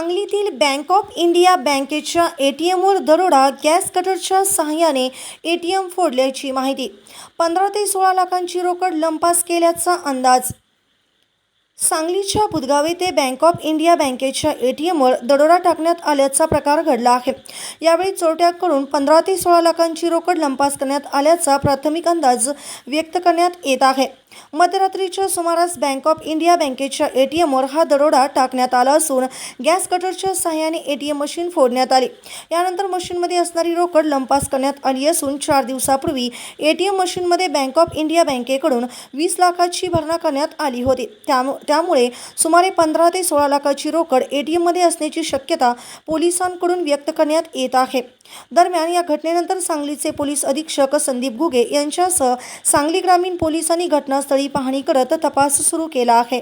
सांगलीतील bank of India बँकेच्या A T एमवर दरोडा गॅस कटरच्या सहाय्याने ए टी एम फोडल्याची माहिती. पंधरा ते सोळा लाखांची रोकड लंपास केल्याचा अंदाज. सांगलीच्या बुधगाव येथे बँक ऑफ इंडिया बँकेच्या ए टी एमवर दरोडा टाकण्यात आल्याचा प्रकार घडला आहे. यावेळी चोरट्याकडून पंधरा ते सोळा लाखांची रोकड लंपास करण्यात आल्याचा प्राथमिक अंदाज व्यक्त करण्यात येत आहे. मध्यरात्रीच्या सुमारास बँक ऑफ इंडिया बँकेच्या ए टी एमवर हा दरोडा टाकण्यात आला असून गॅस कटरच्या सहाय्याने ए टी एम मशीन फोडण्यात आली. यानंतर मशीनमध्ये असणारी रोकड लंपास करण्यात आली असून चार दिवसापूर्वी ए टी एम मशीनमध्ये बँक ऑफ इंडिया बँकेकडून वीस लाखाची भरणा करण्यात आली होती. त्यामु त्यामुळे सुमारे पंधरा ते सोळा लाखाची रोकड ए टी एममध्ये असण्याची शक्यता पोलिसांकडून व्यक्त करण्यात येत आहे. दरम्यान या घटनेनंतर सांगलीचे पोलीस अधीक्षक संदीप घुगे यांच्यासह सांगली ग्रामीण पोलिसांनी घटनास्थळी पाहणी करत तपास सुरू केला आहे.